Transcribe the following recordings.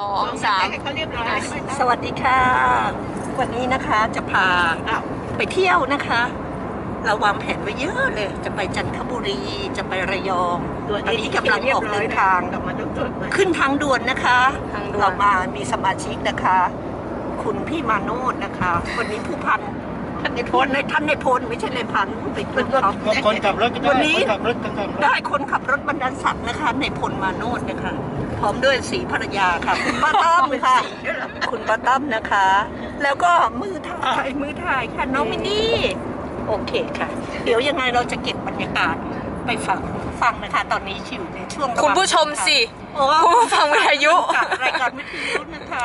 สองสามเขาเรียบร้อยสวัสดีค่ะ วันนี้นะคะจะพาอ้าวไปเที่ยวนะคะ เราวางแผนไว้เยอะเลย จะไปจันทบุรีจะไประยองตัวตอนนี้กำลังออกเดินทางกลับมาต้องตรวจใหม่ขึ้นทางด่วนนะคะทางด่วนเรามามีสมาชิกนะคะ คุณพี่มาโนดนะคะคนนี้ผู้พันท่านในพลในท่านในพลไม่ใช่ในพันไปกลุ่มเขาคนขับรถก็ได้วันนี้คนขับรถคนขับรถได้คนขับรถบรรดาศักดิ์นะคะในพลมาโนดนะคะ พร้อมด้วยสีภรรยาค่ะคุณป้าตั้มค่ะ คุณป้าตั้มนะคะ แล้วก็มือถ่ายมือถ่ายค่ะน้องมินนี่โอเคค่ะ เดี๋ยวยังไงเราจะเก็บบรรยากาศไปฟังฟังนะคะ ตอนนี้ชิวในช่วงระหว่างคุณผู้ชมสิ โอ้ผู้ฟังวิทยุ กับรายการวิทยุนะคะ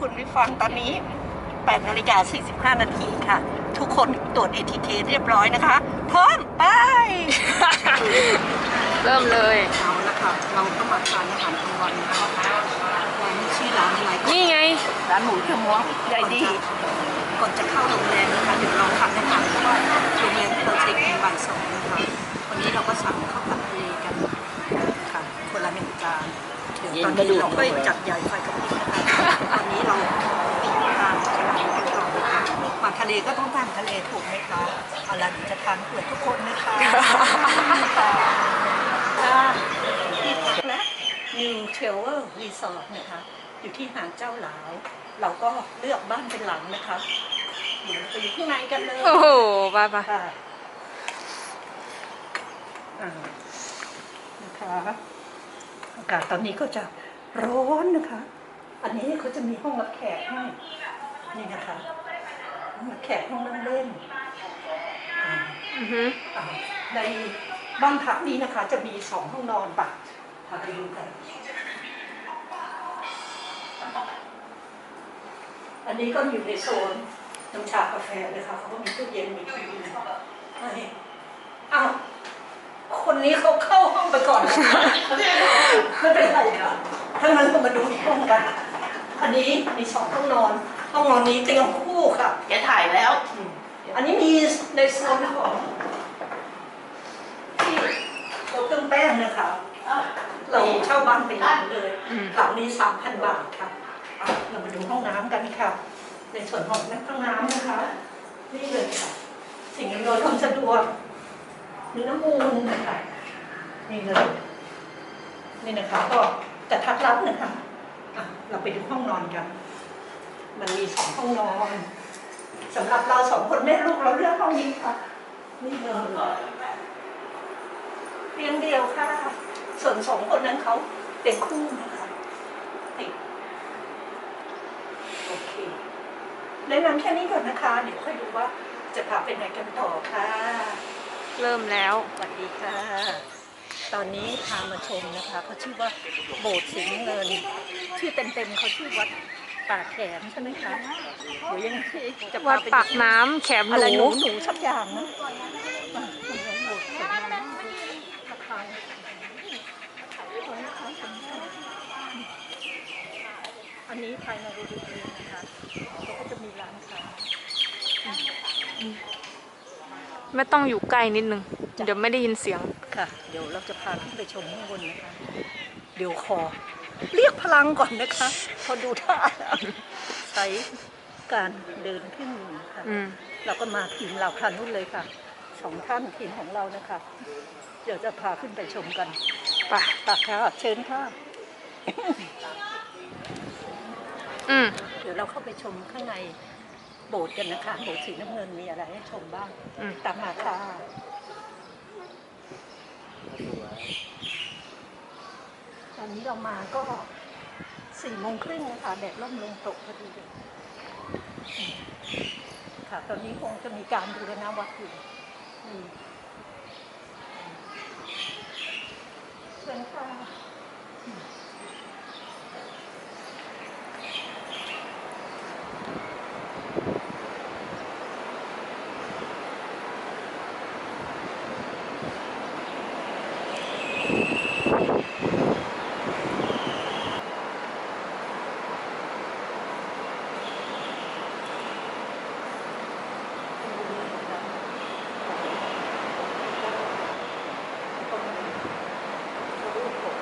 คุณวิฟังตอนนี้8นาฬิกา45 นาทีค่ะ ทุกคนตรวจ ATK เรียบร้อยนะคะ พร้อม ไป เริ่มเลย เอาละค่ะเราก็มาทานอาหารกลางวันนะคะร้านชื่อร้านอะไรก็นี่ไง ร้านหมูชะมวงใหญ่ดีก่อนจะเข้าโรงแรมนะคะเดี๋ยวเราทานอาหารเพราะว่าโรงแรมเราเช็คอินบ่ายสองนะคะวันนี้เราก็สั่งข้าวผัดทะเลกันค่ะคนละหนึ่งจานเดี๋ยวตอนนี้เราก็จัดใหญ่ไฟกระพริบนะคะตอนนี้เราติดทานทะเลกันก่อนนะคะ มาทะเลก็ต้องทานทะเลถูกไหมคะเอาละเดี๋ยวจะทานเผื่อทุกคนนะคะค่ะค่ะที่พักและ New Travel Resort นะคะ อยู่ที่หาดเจ้าหลาว เราก็เลือกบ้านเป็นหลังนะคะเดี๋ยวเราไปอยู่ข้างในกันเลยโอ้โหไปไปค่ะอ่านะคะอากาศตอนนี้ก็จะร้อนนะคะ อันนี้เขาจะมีห้องรับแขกให้นี่นะคะ ห้องรับแขกห้องนั่งเล่นอ่าอือฮึอ่าในบ้านพักนี้นะคะ จะมีสองห้องนอนปะพาไปดูกัน อันนี้ก็อยู่ในโซนน้ำชากาแฟเลยค่ะเขาก็มีตู้เย็นมีทีวีให้อ้าวคนนี้เขาเข้าห้องไปก่อนนะคะไม่เป็นไรค่ะถ้างั้นเรามาดูอีกห้องกัน อันนี้มีสองห้องนอน ห้องนอนนี้เตียง คู่ค่ะ แกถ่ายแล้ว อันนี้มีในโซนของที่โต๊ะเครื่องแป้งนะคะเราเช่าบ้านเป็นหลังเลย หลังนี้สามพันบาทค่ะอะ เรามาดูห้องน้ำกันค่ะ ในส่วนของห้องน้ำนะคะ นี่เลยค่ะ สิ่งอำนวยความสะดวกมีน้ำมูลนะคะนี่เลย นี่นะคะก็กระทัดรัดนะคะอะเราไปดูห้องนอนกัน มันมีสองห้องนอนสำหรับเราสองคนแม่ลูกเราเลือกห้องนี้ค่ะนี่เลยเตียงเดียวค่ะ ส่วนสองคนนั้นเขาเป็นคู่นะคะติดโอเคแนะนำแค่นี้ก่อนนะคะ เดี๋ยวค่อยดูว่าจะพาไปไหนกันต่อค่ะ เริ่มแล้ว สวัสดีค่ะ ตอนนี้พามาชมนะคะเขาชื่อว่าโบสถ์สีน้ำเงิน ชื่อเต็มๆเขาชื่อวัด ป่าแขมใช่ไหมคะหรือยังไงจะพาวัดไปปากน้ำแขมอะไรหหนูนูหนูสักอย่างนะอะโบสถ์สวยงามมากราคาอันนี้ภายในบริเวณนะคะเขาก็จะมีร้านค้าไม่ต้องอยู่ใกล้นิดนึง เดี๋ยวไม่ได้ยินเสียง ค่ะ เดี๋ยวเราจะพาขึ้นไปชมข้างบนนะคะ เดี๋ยวขอ เรียกพลังก่อนนะคะ พอดูท่าแล้วใช้การเดินขึ้นค่ะอืม เราก็มาทีมเราคันนู้นเลยค่ะสองท่านทีมของเรานะคะ เดี๋ยวจะพาขึ้นไปชมกันไปตักค่ะเชิญค่ะ อืม เดี๋ยวเราเข้าไปชมข้างในโบสถ์กันนะคะ โบสถ์สีน้ำเงินมีอะไรให้ชมบ้าง อืม ตามมาค่ะ ตอนนี้เรามาก็สี่โมงครึ่งนะคะแดดร่มลงตกพอดีเลยค่ะ ตอนนี้คงจะมีการดูแลนาวัดอยู่อืมเชิญค่ะตรงนี้รูปผม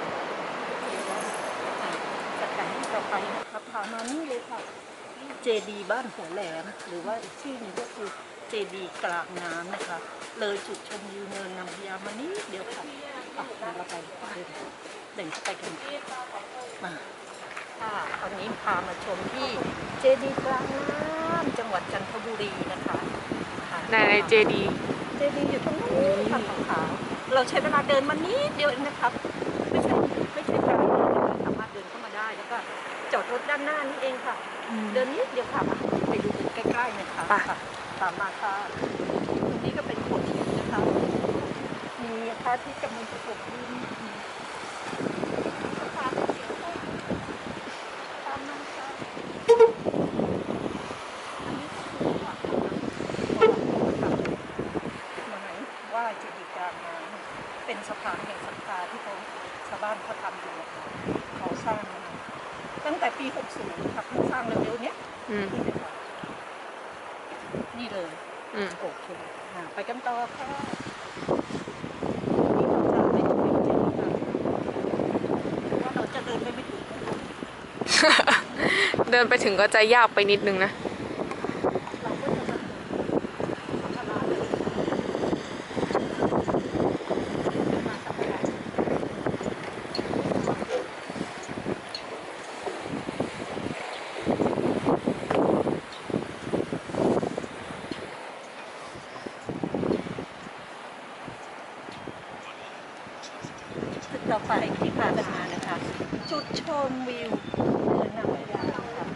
เจดีบ้านหัวแหลม หรือว่าอีกชื่อหนึงก็คือเจดีกลางน้ำนะคะ เลยจุดชมวิวเนินนำพญามานิดเดียวค่ะอะงั้นเราไปเดินเดินเข้าไปกันมาค่ะตอนนี้พามาชมที่เจดีกลางน้ำจังหวัดจันทบุรีนะคะค่ะในในเจดีเจดีย์อยู่ตรงนู้นค่ะขาวๆเราใช้เวลาเดินมานิดเดียวเองนะครับ ไม่ใช่ไม่ใช่ไกลนะคะสามารถเดินเข้ามาได้แล้วก็จอดรถด้านหน้านี่เองค่ะ เดินนิดเดียวค่ะมาไปดูกัน ใกล้ๆนะคะไปค่ะตามมาค่ะ ตรงนี้ก็เป็นโขดหินนะคะ มีพระอาทิตย์กำลังจะตกดินสะพานเสียงโคตรตามมาค่ะอันนี้ก็คือวัดนะคะหมายว่าเจดีย์กลางน้ำเป็นสะพานแห่งศรัทธาที่เขาชาวบ้านเขาทำอยู่นะคะเขาสร้างมาตั้งแต่ปี 60 ค่ะเพิ่งสร้างเร็วๆเนี้ยอืม นี่เลยค่ะนี่เลยอืม โอเคอะไปกันต่อค่ะนี่เราจะไม่ถึงเจดีย์ค่ะว่าเราจะเดินไปไม่ถึงเดินไปถึงก็จะยากไปนิดนึงนะ เราก็จะมาถึงทางร้านเลยมาสักการะ จุดต่อไปที่พากันมานะคะ จุดชมวิวเดินนำพญาค่ะ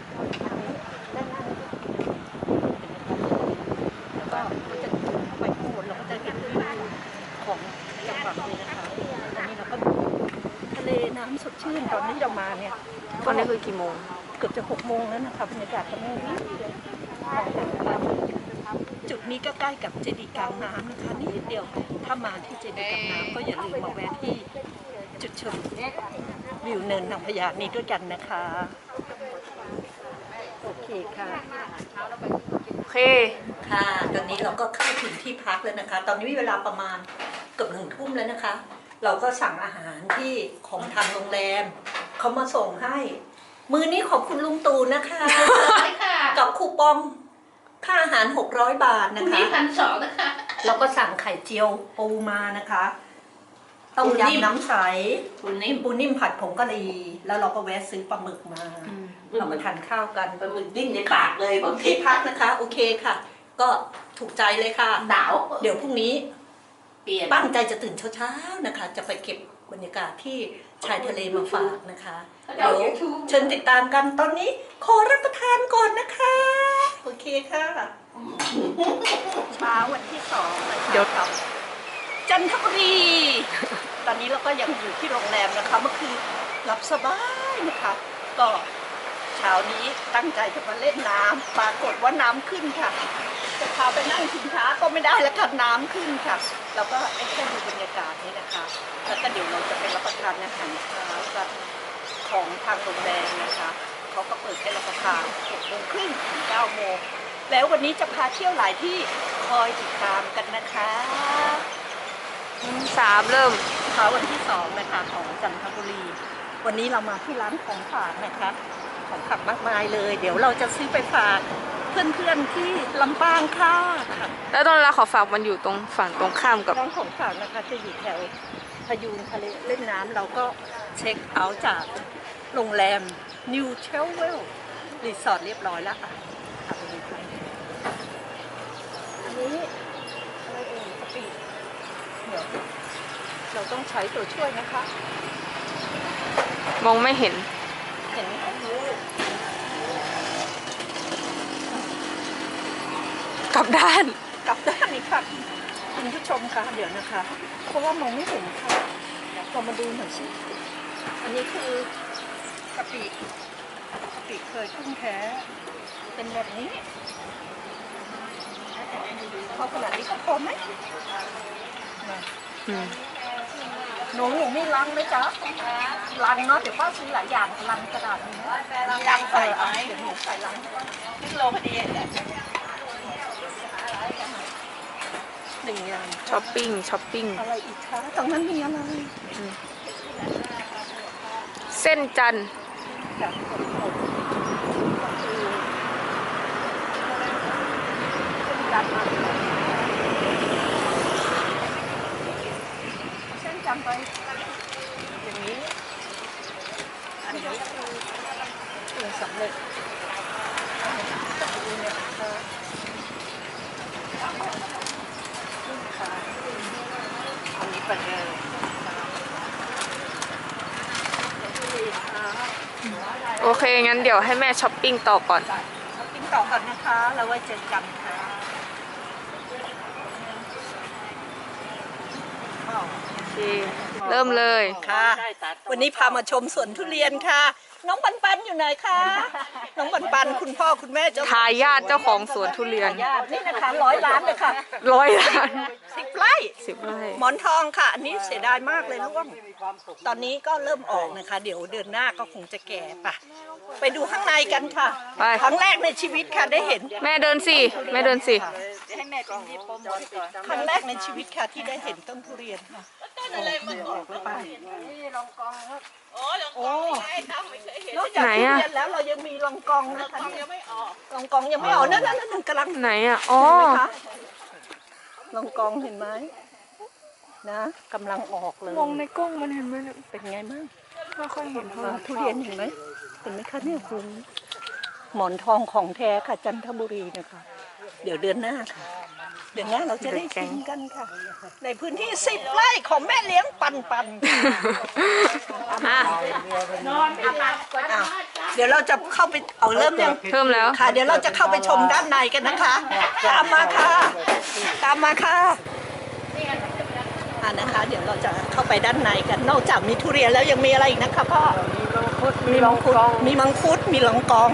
ด้านหน้านี่ก็คือแล้วก็จะไปข้างบนเราก็จะเห็นวิวของจังหวัดเลยนะคะตอนนี้เราก็ทะเลน้ำสดชื่นตอนที่เรามาเนี่ยตอนนี้คือกี่โมงเกือบจะหกโมงแล้วนะคะบรรยากาศก็ไม่ดีจุดนี้ก็ใกล้กับเจดีย์กลางน้ำนะคะนิดเดียวถ้ามาที่เจดีย์กลางน้ำก็อย่าลืมมาแวะที่ จุดชมวิวเนินนางพญานี้ด้วยกันนะคะ โอเคค่ะ โอเค ค่ะ ตอนนี้เราก็เข้าถึงที่พักแล้วนะคะ ตอนนี้มีเวลาประมาณเกือบหนึ่งทุ่มแล้วนะคะ เราก็สั่งอาหารที่ของทางโรงแรม เขามาส่งให้ มือนี้ขอบคุณลุงตูนนะคะใช่ค่ะกับคูปองค่าอาหาร 600 บาทพนะรุ่งคะ นี้พันสองนะคะ เราก็สั่งไข่เจียวปูมานะคะ ต้มปูนิ่มยำน้ำใสคุณนิ่มปูนิ่มผัดผงกะหรี่แล้วเราก็แวะซื้อปลาหมึกมาเรามาทานข้าวกันปลาหมึกดิ้นในปากเลยบางทีที่พักนะคะ โอเคค่ะ ก็ถูกใจเลยค่ะหนาวเดี๋ยวพรุ่งนี้เปลี่ยนตั้งใจจะตื่นเช้าๆนะคะ จะไปเก็บบรรยากาศที่ชายทะเลมาฝากนะคะเดี๋ยวเชิญติดตามกันตอนนี้ ขอรับประทานก่อนนะคะ โอเคค่ะเช้าวันที่สองนะคะเดี๋ยวกับ จันทบุรี ตอนนี้เราก็ยังอยู่ที่โรงแรมนะคะ เมื่อคืนหลับสบายนะคะ ก็เช้านี้ตั้งใจจะมาเล่นน้ำปรากฏว่าน้ำขึ้นค่ะ จะพาไปนั่งชิงช้าก็ไม่ได้แล้วค่ะน้ำขึ้นค่ะ เราก็ได้แค่ดูบรรยากาศนี้นะคะ แล้วก็เดี๋ยวเราจะไปรับประทานอาหารเช้ากันของทางโรงแรมนะคะเขาก็เปิดให้รับประทาน6โมงครึ่งถึง9โมงแล้ววันนี้จะพาเที่ยวหลายที่คอยติดตามกันนะคะ สามเริ่มเช้าวันที่สองนะคะของจันทบุรี วันนี้เรามาที่ร้านของฝากนะคะ ของฝากมากมายเลย เดี๋ยวเราจะซื้อไปฝากเพื่อนๆที่ลำปางค่ะค่ะแล้วตอนเราขอฝากมันอยู่ตรงฝั่งตรงข้ามกับร้านของฝากนะคะจะอยู่แถวพยูนทะเลเล่นน้ำเราก็เช็คเอาท์จากโรงแรม New Travel รีสอร์ทเรียบร้อยแล้วค่ะค่ะไปดูกันอันนี้อะไรเอ่ยกะปิเดี๋ยว เราต้องใช้ตัวช่วยนะคะ มองไม่เห็น เห็นไหมคะกลับด้าน กลับด้านนี้ค่ะคุณผู้ชมคะเดี๋ยวนะคะ เพราะว่ามองไม่เห็นค่ะเรามาดูหน่อยสิอันนี้คือกะปิกะปิเคยกุ้งแท้ เป็นแบบนี้พอขนาดนี้ก็พอไหมมาอืม หนูหนูมีลังไหมจ๊ะลังเนาะเดี๋ยวป้าซื้อหลายอย่างลังกระดาษมีรังใส่ไหมหนูใส่ลังนึกโลพอดีหนึ่งอย่างช้อปปิ้งช้อปปิ้งอะไรอีกคะตรงนั้นมีอะไรเส้นจันทร์จันทร์ จำไปอย่างนี้อันนี้ถึงสำเร็จโอเค งั้นเดี๋ยวให้แม่ช้อปปิ้งต่อก่อน ช้อปปิ้งต่อก่อนนะคะ แล้วไว้เจอกันค่ะ โอ เคเริ่มเลยค่ะ วันนี้พามาชมสวนทุเรียนค่ะ น้องปันปันอยู่ไหนคะ น้องปันปันคุณพ่อคุณแม่เจ้าทายาทเจ้าของสวนทุเรียนทายาทนี่นะคะร้อยล้านเลยค่ะร้อยล้านสิบไร่สิบไร่หมอนทองค่ะ อันนี้เสียดายมากเลยร่วงตอนนี้ก็เริ่มออกนะคะ เดี๋ยวเดือนหน้าก็คงจะแก่ปะไปดูข้างในกันค่ะ ไปครั้งแรกในชีวิตค่ะได้เห็น แม่เดินสิแม่เดินสิให้แม่เป็นที่โปรโมทก่อนครั้งแรกในชีวิตค่ะที่ได้เห็นต้นทุเรียนค่ะ ต้นอะไรมันออกแล้วไปนี่ลองกองครับโอ้ลองกองนอกจากไหนทุอะเรียนแล้วเรายังมีลองกองนะคะยังไม่ออกลองกองยังไม่ออกนั่นนั่นนั่นกำลังไหนอะอ๋อเห็นไหมคะลองกองเห็นไหมนะกำลังออกเลยมองในกล้องมันเห็นไหมเนี่ยเป็นไงบ้างไม่ค่อยเห็นเท่าไหอ่าร่ทุเรียนเห็นไหมเห็นไหมคะเนี่ยคุณหมอนทองของแท้ค่ะจันทบุรีนะคะ เดี๋ยวเดือนหน้าค่ะ เดือนหน้าเราจะได้ชิมกันค่ะ ในพื้นที่สิบไร่ของแม่เลี้ยงปันปันอะอ้าวเดี๋ยวเราจะเข้าไปเอาเริ่มยังเพิ่มแล้วค่ะ เดี๋ยวเราจะเข้าไปชมด้านในกันนะคะ ตามมาค่ะ ตามมาค่ะอ่านะคะ เดี๋ยวเราจะเข้าไปด้านในกัน นอกจากมีทุเรียนแล้วยังมีอะไรอีกนะคะพ่อมีมังคุดมีมังคุดมีลองกอง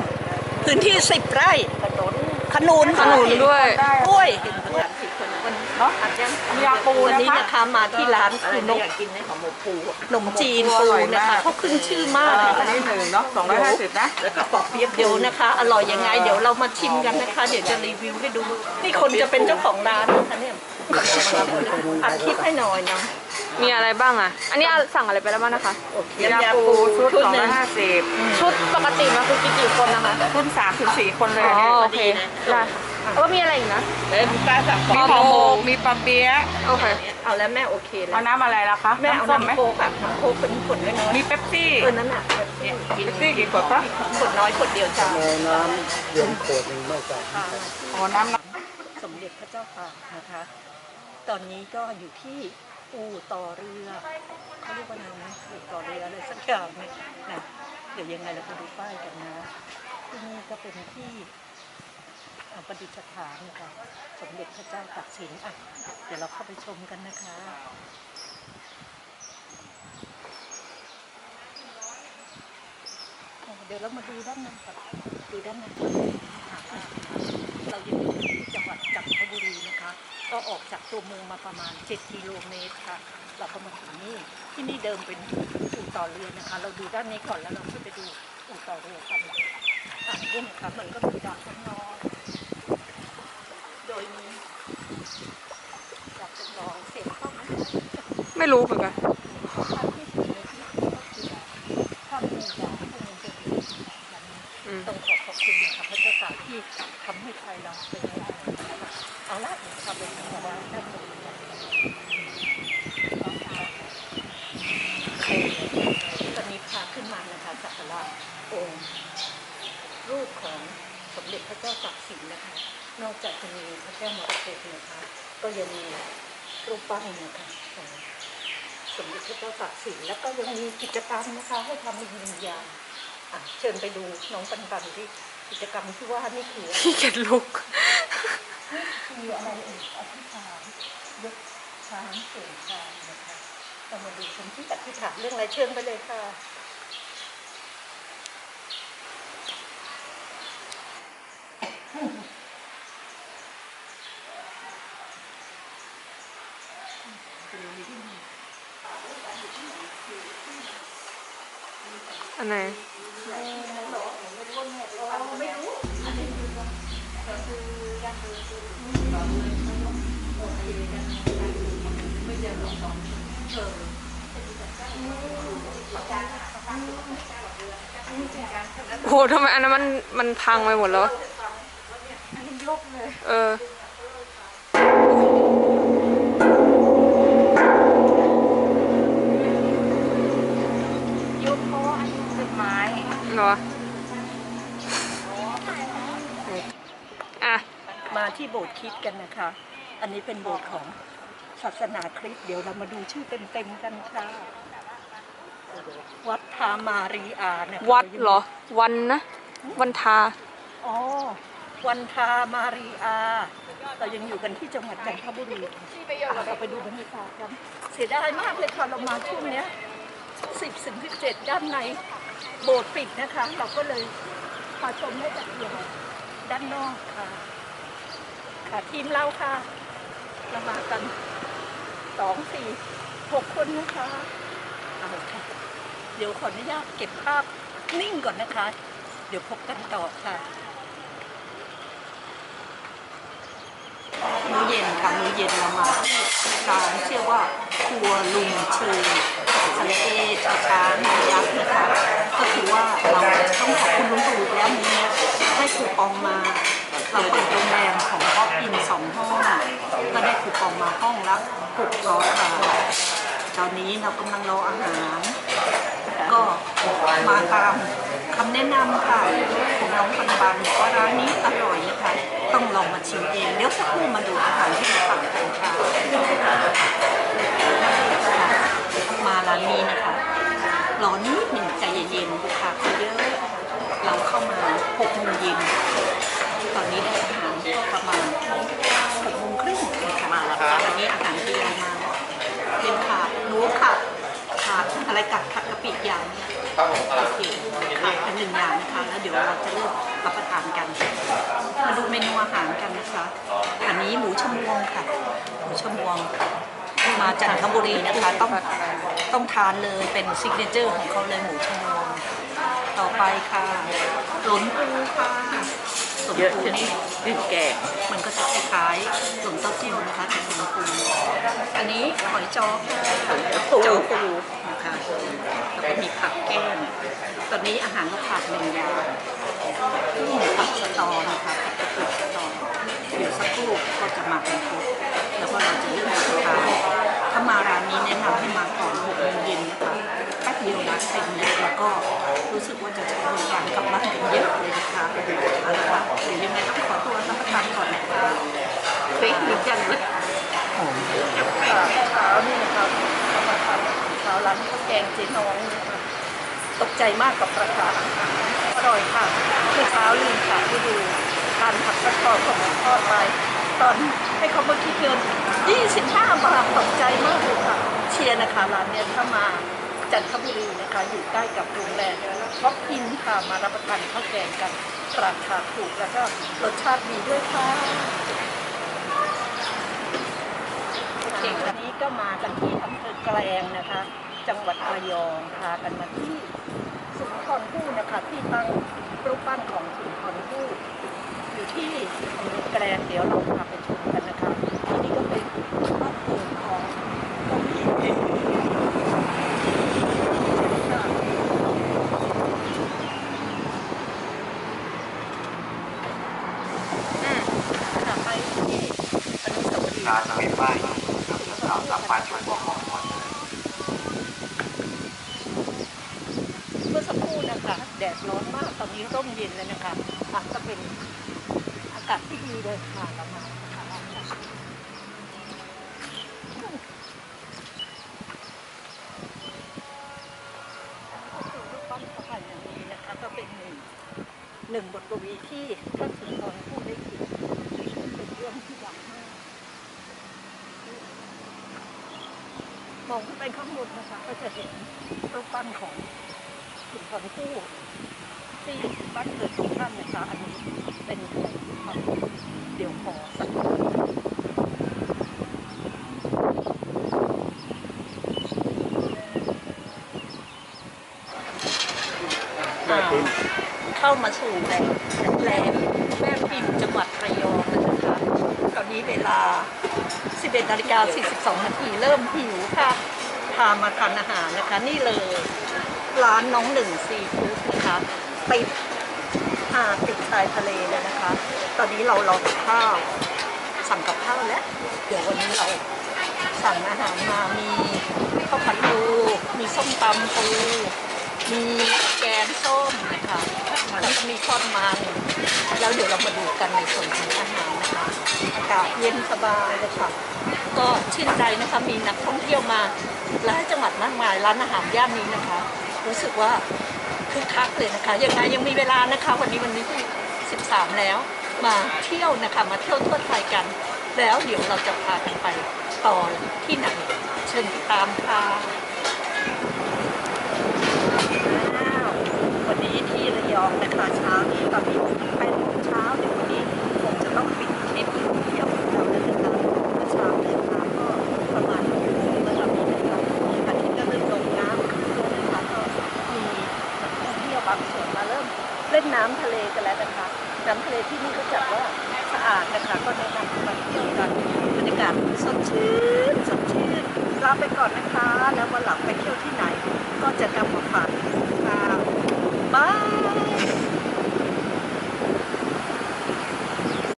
พื้นที่สิบไร่ ขนุนขนุนด้วย กล้วยเห็นด้วยเนาะยาปูวันนี้นะคะมาที่ร้านคือนกอยากกินในของหมูปูอะขนมจีนปูนะคะเขาขึ้นชื่อมากเลยอันนี้หนึ่งเนาะสองร้อยห้าสิบนะแล้วก็ปอกเปียกเดี๋ยวนะคะ อร่อยยังไงเดี๋ยวเรามาชิมกันนะคะ เดี๋ยวจะรีวิวให้ดู นี่คนจะเป็นเจ้าของร้านนะคะเนี่ยอัดคลิปให้หน่อยนะ มีอะไรบ้างอะ อันนี้สั่งอะไรไปแล้วบ้างนะคะโอเคยาปูชุดชุดสองหร้นึ่อง ยห้าสิบชุดปกติมันคือกี่กี่คนนะคะ ชุดสามถึงสี่คนเลยอ๋อเนี่ยโอเค ได้ค่ะแล้วก็มีอะไรอีกนะ เอ้ยปลาสับมีปห่ออหโมมกกมีปลาเปี๊ยะโอเค เอาแล้วแม่โอเคแล้เอาวน้ำอะไรล่ะคะแม่เอาน้ำส้มไหมน้ำโค้กอะน้ำโค้กเป็นขวดน้อยมีเป๊ปซี่ๆเออนั่นน่ะแบบนี้เป๊ปซี่กี่ขวดคะขวดน้อยขวดเดียวจ้าน้ำเย็นขวดหนึ่งไม่ใส่อ๋อน้ำน้สมเด็จพระเจ้าตากนะคะ ตอนนี้ก็อยู่ที่ อู่ต่อเรือเขาเรียกว่าอะไรนะอู่ต่อเรืออะไรสักอย่างเนี่ยนะเดี๋ยวยังไงเราไปดูป้ายกันนะที่นี่ก็เป็นที่ประดิษฐานนะคะสมเด็จพระเจ้าตากสินอะเดี๋ยวเราเข้าไปชมกันนะคะเดี๋ยวเรามาดูด้านในก่อนดูด้านในเรายังอยู่ ตัวเมืองมาประมาณ 7 กิโลเมตรค่ะ เราก็มาถึงนี่ที่นี่เดิมเป็นอู่ต่อเรือนะคะ เราดูด้านนี้ก่อนแล้วเราค่อยไปดูอู่ต่อเรือกันอ่านี่นะคะมันก็มีดอกข้างนอกโดยมีดอกจำลองเสียงเข้าไหมไม่รู้เหมือนกัน ถ้ามีดาวพวกมันจะดี อืม ต้องขอขอบคุณนะคะพระเจ้าตากที่ทำให้ไทยเราเป็นได้นะคะเอาละทำเป็นธรรมดาได้หมดเลยตอนนี้พาขึ้นมานะคะสักการะ องค์รูปของสมเด็จพระเจ้าตากสินนะคะ นอกจากจะมีพระแก้วมรกตนะคะ ก็ยังมีรูปปั้นนะคะของสมเด็จพระเจ้าตากสินแล้วก็ยังมีกิจกรรมนะคะ ให้ทำให้วิญญาณอะเชิญไปดูน้องปันปันที่กิจกรรมที่ว่านี่คืออะไรขี้เกียจลุกคืออะไรเอ่ยอธิษฐานยกช้างเสียงทางนะคะเรามาดูคนที่อธิษฐานเรื่องอะไรเชิญไปเลยค่ะ อันไหนโหทำไมอันนั้นมันมันพังไปหมดแล้ว เออ อ่มาที่โบสถ์คิดกันนะคะ อันนี้เป็นโบสถ์ของศาสนาคริสต์เดี๋ยวเรามาดูชื่อเต็มๆกันค่ะ วัดทามารีอาเนี่ยวัดเหรอ วันนะ วันทา อ๋อ วันทามารีอาเรายังอยู่กันที่จังหวัดจันทบุรีเราไปดูบรรยากาศกัน เสียดายมากเลยค่ะเรามาช่วงเนี้ยสิบสิถึง17 ด้านใน โบสถ์ปิดนะคะ เราก็เลยมาชมได้จากเดียวด้านนอกค่ะ ค่ะทีมเราค่ะเรามากันสองสี่หกคนนะคะเอาค่ะเดี๋ยวขออนุญาตเก็บภาพนิ่งก่อนนะคะ เดี๋ยวพบกันต่อค่ะมื้อเย็นค่ะมื้อเย็นเรามาที่ร้านชื่อว่าครัวลุงเชย สระเอชาช้างยักษ์นะคะก็คือว่าเราต้องขอบคุณลุงตู่แล้วมีให้คูปองมาเราเปิดโรงแรมของพ่ออินสองห้องก็ได้คูปองมาห้องละหกร้อยบาทตอนนี้เรากำลังรออาหาร ก็มาตามคำแนะนำค่ะของน้องปันปันว่าร้านนี้อร่อยนะคะ ต้องลองมาชิมเอง เดี๋ยวสักครู่มาดูอาหารที่เราสั่งกันค่ะาร้านนี้นะคะรอนิดหนึ่งใจเย็นๆลูกค้าเขาเยอะ เราเข้ามาหกโมงเย็นตอนนี้ได้อาหารก็ประมาณหกโมงครึ่งนะคะมาแล้วค่ะวันนี้อาหารที่เรามาเป็นขาดหนูขาดขาดอะไรกัดผัดกะปิอย่างเนี่ยครับผมโอเคขาดเป็นหนึ่งอย่างนะคะแล้วเดี๋ยวเราจะเริ่มรับประทานกัน มาดูเมนูอาหารกันนะคะ อันนี้หมูชมวงค่ะ หมูชมวงมาจันทบุรีนะคะต้อง ต้องทานเลยเป็นซิกเนเจอร์ของเขาเลยหมูชมวงต่อไปค่ะหลนปูค่ะหลนปูนี่ดื่มแก่มันก็จะคล้ายๆหลนเต้าเจี้ยวนะคะแต่หลนปูอันนี้หอยจอค่ะจอปูนะคะแล้วก็มีผักแก้มตอนนี้อาหารเราขาดหนึ่งอย่างกุ้งผัดสะตอนะคะผัดกะปิสะตอเดี๋ยวสักครู่ก็จะมาเป็นครบแล้วก็เราจะเริ่มรับประทาน ถ้ามาร้านนี้แนะนำให้มาก่อนหกโมงเย็นนะคะแป๊บเดียวนะเต็มเลยแล้วก็รู้สึกว่าจะใช้บริการกลับบ้านกันเยอะเลยนะคะเอาละค่ะเดี๋ยวยังไงต้องขอตัวรับประทานก่อนนะคะเป๊กหรือยังเลยเช้านี่นะครับมาทานเช้าร้านข้าวแกงเจ๊น้องนะคะตกใจมากกับราคาอาหารอร่อยค่ะเมื่อเช้าลืมค่ะที่ดูทานผัดกระเพราของทอดไปตอน ให้เขามาคิดเงิน 25 บาทตกใจมากเลยค่ะ เชียร์นะคะร้านเนี้ยถ้ามาจันทบุรีนะคะ อยู่ใกล้กับโรงแรมแล้วท็อปอินค่ะมารับประทานข้าวแกงกันราคาถูกแล้วก็รสชาติดีด้วยค่ะโอเควันนี้ก็มากันที่อำเภอแกลงนะคะ จังหวัดระยองพากันมาที่สุนทรภู่นะคะ ที่ตั้งรูปปั้นของสุนทรภู่อยู่ที่อำเภอแกลงเดี๋ยวเราพาไปชมกันนะคะที่นี่ก็เป็นบ้านเกิดของกรมหญิงเองค่ะไปที่อนุสาวรีย์ การเก็บป้าย สาวสัมปันช่วยบอกของเมื่อสักครู่นะคะแดดร้อนมากตอนนี้ร่มเย็นแล้วนะคะอะก็เป็นอากาศที่ดีเลยค่ะก็คือรูปปั้นพระพันอย่างนี้นะคะ ก็เป็นหนึ่งหนึ่งบทกวีที่ท่านสุนทรพูดได้เขียนเป็นเรื่องที่ดังมาก มอ งขึ้นไปข้างบนนะคะก็จะเห็นรูปปั้นของขุนพลผู้ที่บ้านเกิดของท่านนะคะอันนี้เป็นของเดี๋ยวขอสักครู่เข้ามาสู่แหล่งแหล่งแม่พิมพ์จังหวัดระยองนะคะ ตอนนี้เวลา 11นาฬิกา42นาทีเริ่มหิว พามาทานอาหารนะคะ นี่เลย ร้านน้องหนึ่งซีฟู้ดนะคะติดหาติดชายทะเลเลยนะคะ ตอนนี้เรารอกับข้าวสั่งกับข้าวแล้ว เดี๋ยววันนี้เราสั่งอาหารมามีข้าวผัดปูมีส้มตำปู มีแกงส้มนะคะมีมีทอดมันแล้วเดี๋ยวเรามาดูกันในส่วนของอาหารนะคะ อากาศเย็นสบายเลยค่ะ ก็ชื่นใจนะคะมีนักท่องเที่ยวมาหลายจังหวัดมากมายร้านอาหารย่านนี้นะคะ รู้สึกว่าคึกคักเลยนะคะ ยังไงยังมีเวลานะคะ วันนี้วันนี้ที่13 แล้ว มาเที่ยวนะคะ มาเที่ยวทั่วไทยกัน แล้วเดี๋ยวเราจะพากันไปต่อที่ไหนเชิญติดตามค่ะ